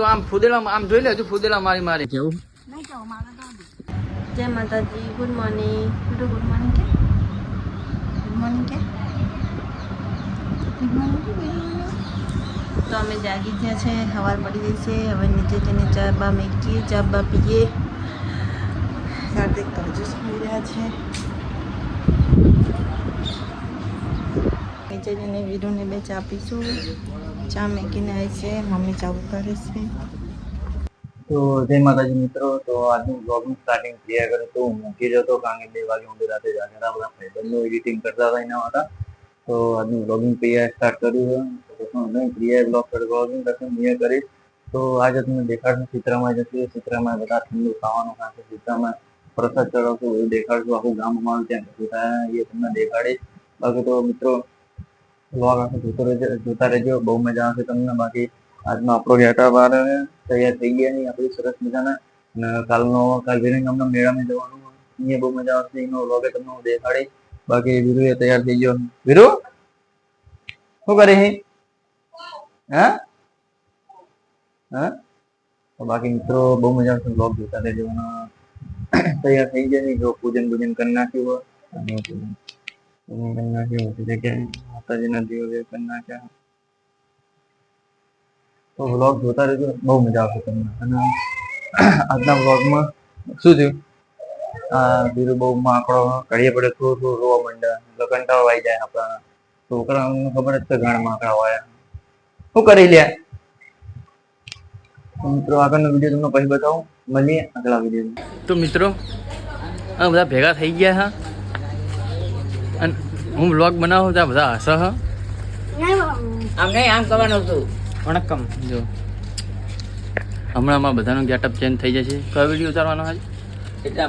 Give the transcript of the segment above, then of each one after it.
તો આમ ફૂદેલા આમ જોઈ લે હજુ ફૂદેલા મારી. મારી કેવું જય માતાજી ગુડ મોર્નિંગ. ગુડ મોર્નિંગ કે? ગુડ મોર્નિંગ કે? ગુડ મોર્નિંગ કે તો અમે જાગી ગયા છે સવાર પડી ગઈ છે હવે નીચે જઈને ચા બા મેકીએ ચા બા પીએ. કાર્તિક તરજુ સુઈ રહ્યા છે. નીચે જઈને વીરુને બે ચા પીશું. ચા મેકીને આવી છે મમ્મી ચા ઉતારે છે તો જય માતાજી મિત્રો તો આજનું બ્લોગનું સ્ટાર્ટિંગ ક્લિયર કર્યું તો હું મૂકી જતો કારણ કે બે વાગે ઊંધી રાતે જાગેલા બધા ભાઈબંધો એડિટિંગ કરતા હતા એના હતા તો આજનું બ્લોગિંગ ક્લિયર સ્ટાર્ટ કર્યું છે તો શું નહીં ક્લિયર બ્લોગ પર બ્લોગિંગ કરશું ક્લિયર કરીશ તો આજે તમને દેખાડશું ચિત્રમાં જશે ચિત્રમાં બધા ઠંડુ ખાવાનું ખાશે ચિત્રમાં પ્રસાદ ચડાવશું એવું દેખાડશું આખું ગામ અમારું ત્યાં કશું થાય એ તમને દેખાડીશ બાકી તો મિત્રો બ્લોગ જોતો રહેજો, જોતા રહેજો. બહુ મજા આવશે તમને. બાકી આજનો આપણો ઘેટા બાર તૈયાર થઈ ગયા નહીં. આપણી સરસ મજાના. કાલનો કાલ વિરંગ અમને મેળામાં જવાનું અહીંયા બહુ મજા આવશે. એનો વ્લોગે તમને હું દેખાડીશ બાકી વીરુ એ તૈયાર થઈ ગયો. વીરુ? શું કરે હે? હા? હા? બાકી મિત્રો, બહુ મજા આવશે. વ્લોગ જોતા રહેજો. તૈયાર થઈ નહીં. જો પૂજન પૂજન કરી નાખ્યું હોય. પૂજન કરી નાખ્યું બધી જગ્યાએ માતાજીના દીવો બે કરી નાખ્યા તો વ્લોગ જોતા રહેજો બહુ મજા આવશે તમને અને આજના વ્લોગમાં શું થયું આ બીજું બહુ માકડો ઘડીએ પડે થોડું થોડું રોવા માંડ્યા એટલે કંટાળો આવી જાય આપણા છોકરા ખબર જ છે ઘણા માકડા હોય શું કરી લે મિત્રો આગળનો વીડિયો તમને પછી બતાવું મળીએ આગલા વીડિયો તો મિત્રો, આ બધા ભેગા થઈ ગયા હા. અને હું બ્લોગ બનાવું ત્યાં બધા હસ હ? આમ નહીં આમ કરવાનું હતું. વણકમ જો. હમણાં અમારા બધાનો ગેટઅપ ચેન્જ થઈ જશે. કયો વીડિયો ઉતારવાનો હાલ એટલા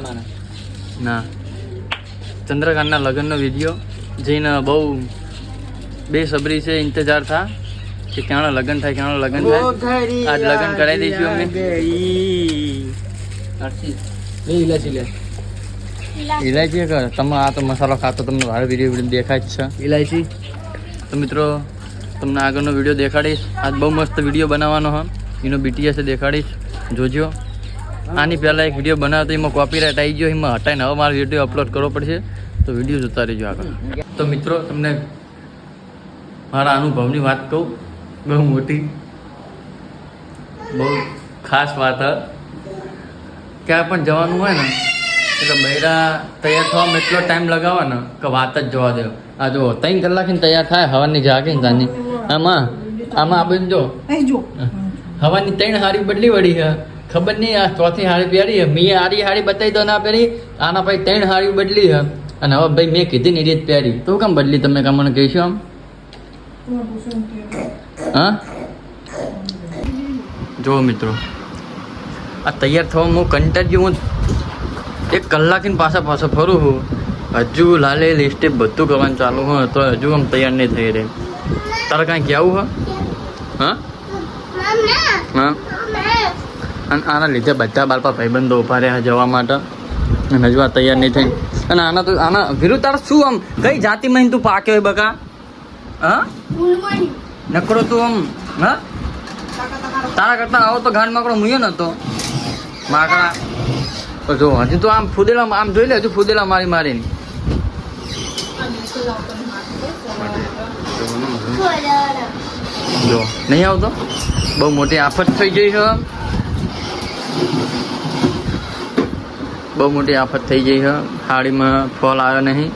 ના. ચંદ્રકાંતના લગ્નનો વીડિયો જઈને બહુ બેસબરી છે ઇંતજાર થા કે ક્યાં લગ્ન થાય ક્યાં લગ્ન થાય. આજ લગ્ન કરાવી દઈશું અમે. ઇલાચી લે. ઇલાયચી કર તમે આ તો મસાલો ખાતો તમને ભારે વીડિયો દેખાય જ છે. ઇલાયચી તો મિત્રો તમને આગળનો વીડિયો દેખાડીશ. આજ બહુ મસ્ત વીડિયો બનાવવાનો હા. એનો બીટીએસ દેખાડીશ. જોજો. આની પહેલાં એક વીડિયો બનાવ્યો તો એમાં કોપીરાઇટ આવી ગયો એમાં હટાઈને હવે મારો વીડિયો અપલોડ કરવો પડશે. તો વીડિયો જોતા રહેજો આગળ. તો મિત્રો તમને મારા અનુભવની વાત કહું. બહુ મોટી. બહુ ખાસ વાત હ. ક્યાં પણ જવાનું હોય ને એટલે બૈરા તૈયાર થવામાં એટલો ટાઈમ લગાવે ને કે વાત જ જોવા દો. આ જો ત્રણ કલાકની તૈયાર થાય હવાની જાગે ને તાની આમાં આમાં આપણે જો. હવાની ત્રણ હારી બદલી વળી છે ખબર નહીં આ ચોથી હારી પહેરી છે મેં હારી હારી બતાવી દો ના પહેરી. આના પછી ત્રણ હારી બદલી છે અને હવે ભાઈ મેં કીધી ને રીત પહેરી. તો કેમ બદલી? તમે કામ મને કહીશું આમ? હા? જો મિત્રો આ તૈયાર થવા હું કંટાળ્યું હું એક કલાકની પાછા પાછો ફરું છું હજુ લાલે લિસ્ટે બધું કરવાનું ચાલુ હોય, તો હજુ આમ તૈયાર નહીં થઈ રહી. તારે કાંઈ કહેવું હે હા? હા? અને આના લીધે બધા બાળપા ભાઈબંધો ઊભા રહ્યા જવા માટે. અને હજુ આ તૈયાર નહીં થઈ. અને આના તો આના વિરુદ્ધ તારે શું આમ? કઈ જાતિ જાતિમાં તું પાક્યો હોય બકા? હા? નકરો તું આમ, હા? તારા કરતા આવો તો ગાંડ માકડો મૂયો નતો. માકડા તો જો હજી તો આમ ફૂદેલા આમ જોઈ લે હજુ ફુદેલા મારી મારીને. જો નહીં આવતો? બહુ મોટી આફત થઈ ગઈ છે. બહુ મોટી આફત થઈ ગઈ છે. હાડીમાં ફોલ આવ્યો નહીં.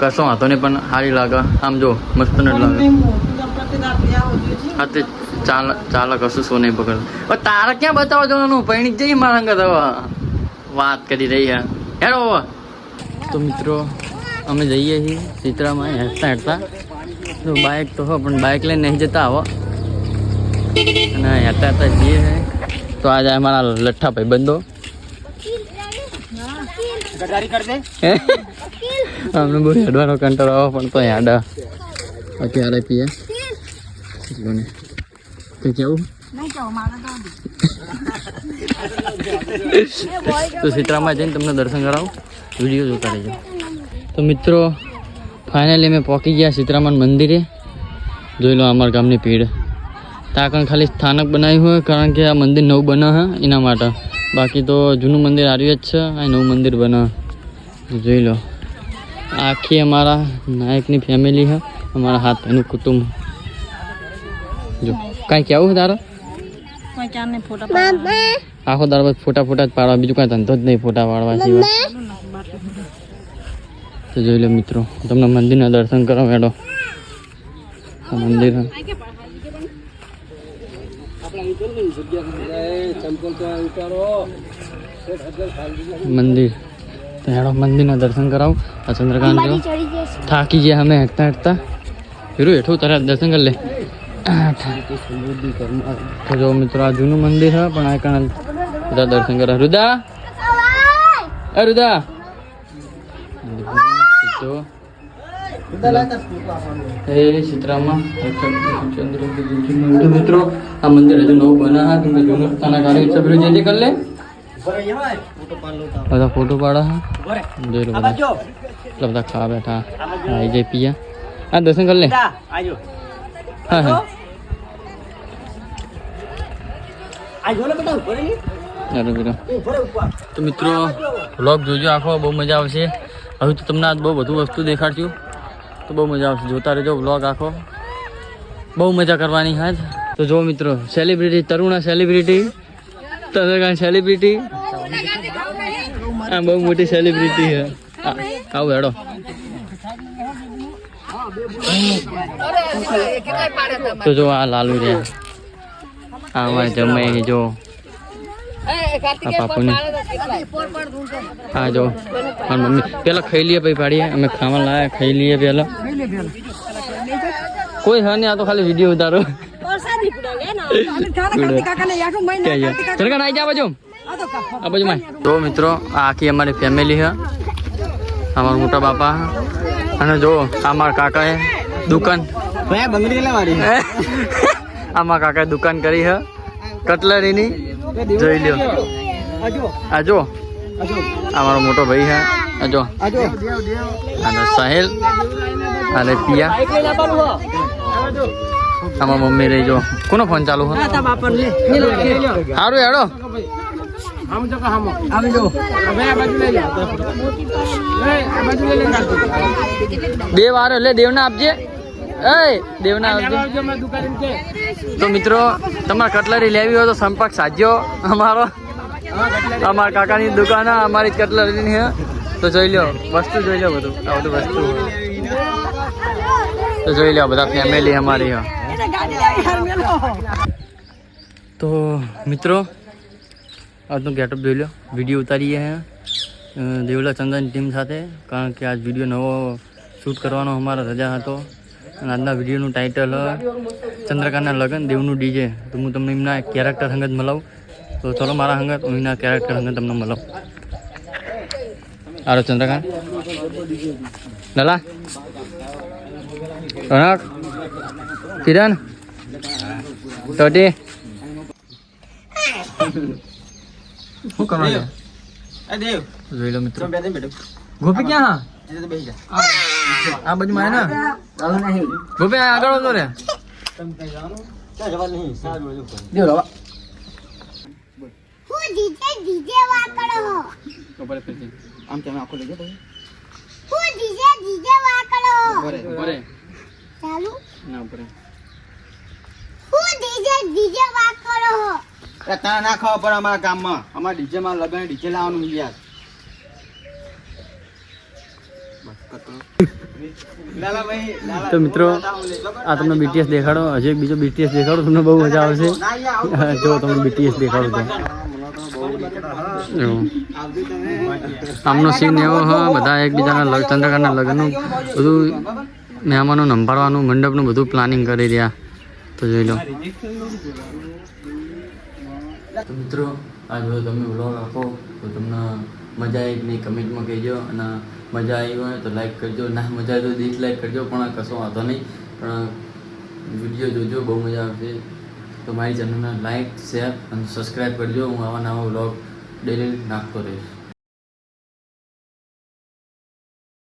કશો વાંધો નહીં પણ સારી લાગે. આમ જો મસ્ત નથી લાગે. હા તે ચાલ ચાલે કશું શું નહીં પકડ તારે ક્યાં બતાવવા જવાનું? પૈણી જઈએ મારા અંગત હવે વાત કરી રહી હે. હેડો તો મિત્રો, અમે જઈએ છીએ ચિત્રામાં હેઠતા હેઠતા તો બાઇક તો હો, પણ બાઇક લઈને નહીં જતા આવો અને હેઠતા હેઠતા જઈએ છે તો આજે અમારા લઠ્ઠા ભાઈ બંધો અમને બહુ હેડવાનો કંટાળો આવે, પણ તો હેડા. અત્યારે પીએ. તો કેવું? તો સીતરામાં જઈને તમને દર્શન કરાવું. વીડિયો જોતા રહેજો. તો મિત્રો ફાઇનલી અમે પહોંચી ગયા સીતરામન મંદિરે. જોઈ લો અમારા ગામની ભીડ. આગળ ખાલી સ્થાનક બનાવ્યું હોય, કારણ કે આ મંદિર નવું બને છે એના માટે. બાકી તો જૂનું મંદિર આવ્યું જ છે, આ નવું મંદિર બને જોઈ લો. આખી અમારા નાયકની ફેમિલી છે અમારા હાથ એનું કુટુંબ. જો, કાંઈ કહેવું છે તારે? કોઈ ચારને ફોટા આખો દાડો ફોટા ફોટા જ પાડવા બીજું કાંઈ ધંધો જ નહીં ફોટા પાડવા સિવાય. તો જોઈ લો મિત્રો તમને મંદિરના દર્શન કરો મેડો આ મંદિર. છે. મંદિર. તો હેડો મંદિરના દર્શન કરાવું. આ ચંદ્રકાંત થાકી ગયા અમે હેઠતા હેઠતા ફીરું હેઠું તારા દર્શન કરી લે. તો જો મિત્રો આ જૂનું મંદિર છે પણ આ કણ બધા દર્શન કરે. રુદા? એ રુદા? સીધો. એ ચંદ્ર મિત્રો આ મંદિર હજુ નવું બના તમે જૂનું સ્થાનક આવ્યું છે પેલું જે જે કરી લે. બધા ફોટો પાડા હા જોઈ લો બધા. બધા ખાવા બેઠા. આવી જાય પિયા. આ દર્શન કરી લે. બેટા તો મિત્રો વ્લોગ જોજો આખો બહુ મજા આવશે. હવે તો તમને આજ બહુ બધું વસ્તુ દેખાડશું. તો બહુ મજા આવશે. જોતા રહેજો વ્લોગ આખો. બહુ મજા કરવાની આજ. તો જો મિત્રો celebrity Taruna celebrity Taruna celebrity આ બહુ મોટી સેલિબ્રિટી છે. આવું હેડો. તો જો આ લાલુ છે. આ અમારે જમાઈ જો. આ પાપુને. હા જો મમ્મી. પેલા ખાઈ લઈએ પછી પાડીએ. અમે ખાવા લાયા ખાઈ લઈએ પેલા. કોઈ હા નહીં આ તો ખાલી વીડિયો ઉતારો. બાજુ. મિત્રો આ આખી અમારી ફેમિલી છે. અમારા મોટા બાપા. અને જો આ મારા કાકાએ દુકાન આમાં કાકાએ દુકાન કરી હે કટલરીની. જોઈ લ્યો. આ જો. આ મારો મોટો ભાઈ હે આ જો. અને સાહેલ અને પિયા. આમાં મમ્મી રહી જો. કોનો ફોન ચાલુ હે સારું હેડો. બે વાર એટલે દેવના આપજે. એ દેવના આપજે. તો મિત્રો તમારે કટલરી લેવી હોય તો સંપર્ક સાધ્યો અમારો. અમારા કાકાની દુકાન હે, અમારી જ કટલરીની છે તો જોઈ લો વસ્તુ જોઈ લો બધું. આ બધું વસ્તુ. તો જોઈ લો બધા ફેમિલી અમારી તો મિત્રો આજનો ગેટઅપ જોઈ લો વીડિયો ઉતારીએ હે દેવલા ચંદન ટીમ સાથે કારણ કે આજ વીડિયો નવો શૂટ કરવાનો અમારા રજા હતો અને આજના વિડીયોનું ટાઇટલ ચંદ્રકાંતના લગન દેવનું ડીજે તો હું તમને એમના કેરેક્ટર સંગત મળાવું તો ચલો મારા સંગત હું એના કેરેક્ટર સંગત તમને મળાવું આરો ચંદ્રકાંત લલા રોનક કિરણ ટોટી શું કરવાનું જોઈ લો મિત્રો. ગોપી ક્યાં હા? આ બાજુ માં ને? ગોપી આ આગળ હતો રે. દેવ ચાલુ. ના ઉપરે હું ડીજે ડીજે વાકડો તને ના ખાવા પડે અમારા ગામમાં. અમારા ડીજે માં લગન ડીજે લાવવાનું યાર. તો મિત્રો આ તમને બીટીએસ દેખાડો. હજી એક બીજો બીટીએસ દેખાડો તમને બહુ મજા આવશે. જો તમને બીટીએસ દેખાડો તો. આમનો સીન એવો હ બધા એકબીજાના ચંદ્રકાંતના લગ્નનું બધું મહેમાનો નંભાળવાનું મંડપનું બધું પ્લાનિંગ કરી રહ્યા. તો જોઈ લો. તો મિત્રો આ જો તમે વ્લોગ આપો, તો તમને મજા આવી કે નહીં કમેન્ટમાં કહેજો અને મજા આવી હોય તો લાઈક કરજો. ના, મજા આવી તો ડિસલાઈક કરજો, પણ કશો વાંધો નહીં. પણ વીડિયો જોજો, બહુ મજા આવશે. તો મારી ચેનલને લાઈક શેર અને સબસ્ક્રાઈબ કરજો. હું આવા નવા વ્લોગ ડેલી નાખતો રહીશ.